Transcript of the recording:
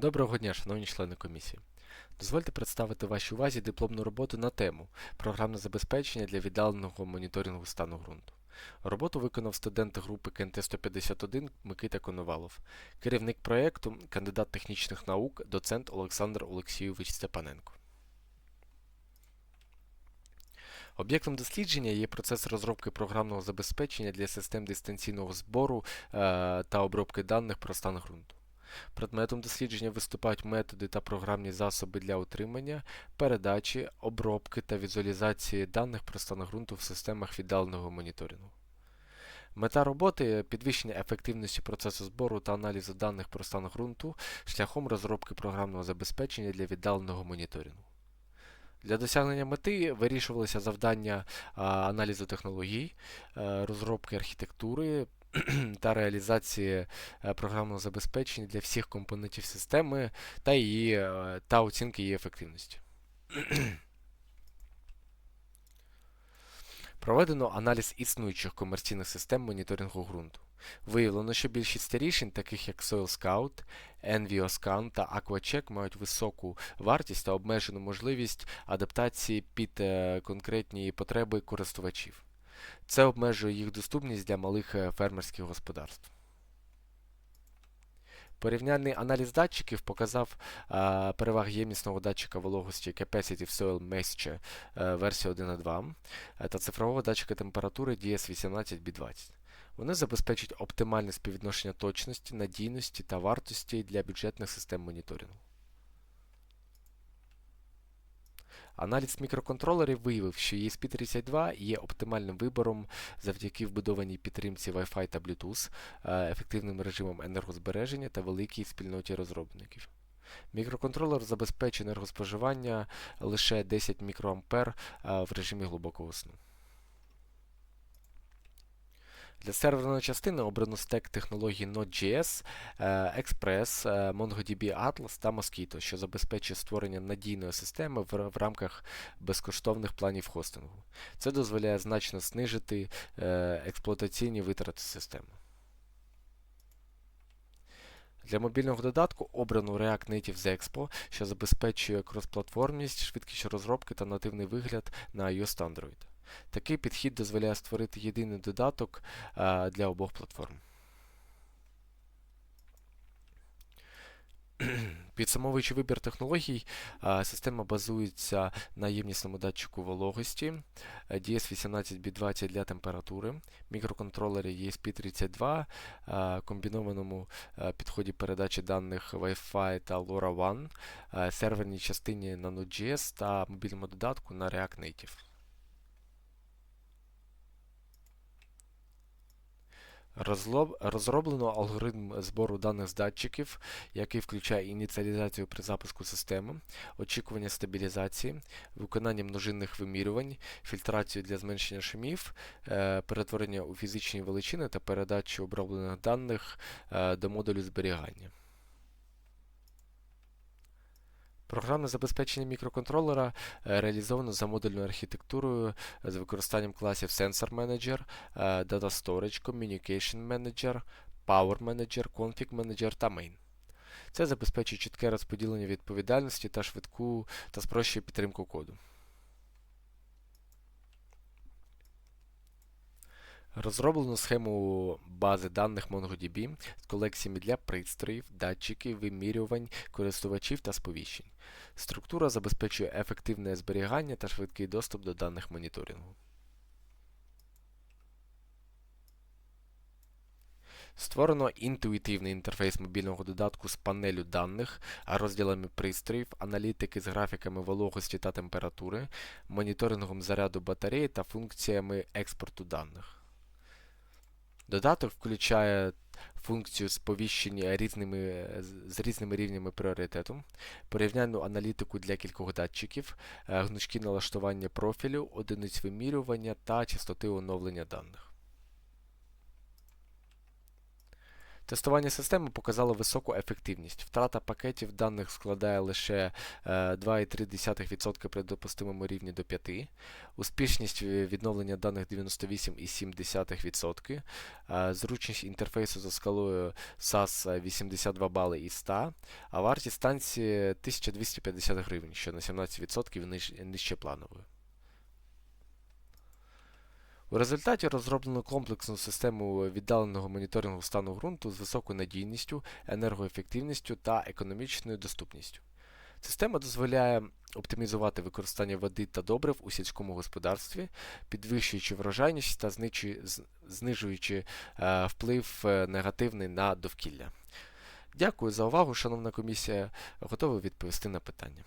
Доброго дня, шановні члени комісії. Дозвольте представити вашій увазі дипломну роботу на тему Програмне забезпечення для віддаленого моніторингу стану ґрунту. Роботу виконав студент групи КНТ 151 Микита Коновалов, керівник проєкту, кандидат технічних наук, доцент Олександр Олексійович Степаненко. Об'єктом дослідження є процес розробки програмного забезпечення для систем дистанційного збору е, та обробки даних про стан ґрунту. Предметом дослідження виступають методи та програмні засоби для отримання, передачі, обробки та візуалізації даних про стан ґрунту в системах віддаленого моніторингу. Мета роботи підвищення ефективності процесу збору та аналізу даних про стан ґрунту шляхом розробки програмного забезпечення для віддаленого моніторингу. Для досягнення мети вирішувалися завдання аналізу технологій, е, розробки архітектури та реалізації е, програмного забезпечення для всіх компонентів системи та, її, е, та оцінки її ефективності. Проведено аналіз існуючих комерційних систем моніторингу ґрунту. Виявлено, що більшість рішень, таких як Soil Scout, NVOScan та AquaCheck, мають високу вартість та обмежену можливість адаптації під е, конкретні потреби користувачів. Це обмежує їх доступність для малих е, фермерських господарств. Порівняльний аналіз датчиків показав е, переваги ємнісного датчика вологості Capacity Soil Moisture е, версії 1.2 е, та цифрового датчика температури DS18B20. Вони забезпечують оптимальне співвідношення точності, надійності та вартості для бюджетних систем моніторингу. Аналіз мікроконтролерів виявив, що ESP32 є оптимальним вибором завдяки вбудованій підтримці Wi-Fi та Bluetooth, е, ефективним режимом енергозбереження та великій спільноті розробників. Мікроконтролер забезпечує енергоспоживання лише 10 мікроампер е, в режимі глибокого сну. Для серверної частини обрано стек технологій Node.js, е, Express, е, MongoDB Atlas та Mosquito, що забезпечує створення надійної системи в, рамках безкоштовних планів хостингу. Це дозволяє значно знижити е, експлуатаційні витрати системи. Для мобільного додатку обрано React Native з Expo, що забезпечує кросплатформність, швидкість розробки та нативний вигляд на iOS та Android. Такий підхід дозволяє створити єдиний додаток для обох платформ. Підсумовуючи вибір технологій, система базується на ємнісному датчику вологості, DS18B20 для температури, мікроконтролері ESP32, комбінованому підході передачі даних Wi-Fi та LoRaWAN, серверній частині на Node.js та мобільному додатку на React Native. Розроблено алгоритм збору даних з датчиків, який включає ініціалізацію при запуску системи, очікування стабілізації, виконання множинних вимірювань, фільтрацію для зменшення шумів, е, перетворення у фізичні величини та передачу оброблених даних е, до модулю зберігання. Програмне забезпечення мікроконтролера е, реалізовано за модульною архітектурою з використанням класів Sensor Manager, е, Data Storage, Communication Manager, Power Manager, Config Manager та Main. Це забезпечує чітке розподілення відповідальності та швидку та спрощує підтримку коду. Розроблено схему бази даних MongoDB з колекціями для пристроїв, датчиків, вимірювань, користувачів та сповіщень. Структура забезпечує ефективне зберігання та швидкий доступ до даних моніторингу. Створено інтуїтивний інтерфейс мобільного додатку з панелю даних, розділами пристроїв, аналітики з графіками вологості та температури, моніторингом заряду батареї та функціями експорту даних. Додаток включає функцію сповіщення різними, з різними рівнями пріоритету, порівняльну аналітику для кількох датчиків, е, гнучкі налаштування профілю, одиниць вимірювання та частоти оновлення даних. Тестування системи показало високу ефективність. Втрата пакетів даних складає лише е, 2,3% при допустимому рівні до 5. Успішність е, відновлення даних 98,7%. Е, Зручність інтерфейсу за скалою SAS е, 82 бали із 100, а вартість станції 1250 гривень, що на 17% ниж- нижче планової. У результаті розроблено комплексну систему віддаленого моніторингу стану ґрунту з високою надійністю, енергоефективністю та економічною доступністю. Система дозволяє оптимізувати використання води та добрив у сільському господарстві, підвищуючи врожайність та знижуючи е, вплив е, негативний на довкілля. Дякую за увагу, шановна комісія. Готовий відповісти на питання.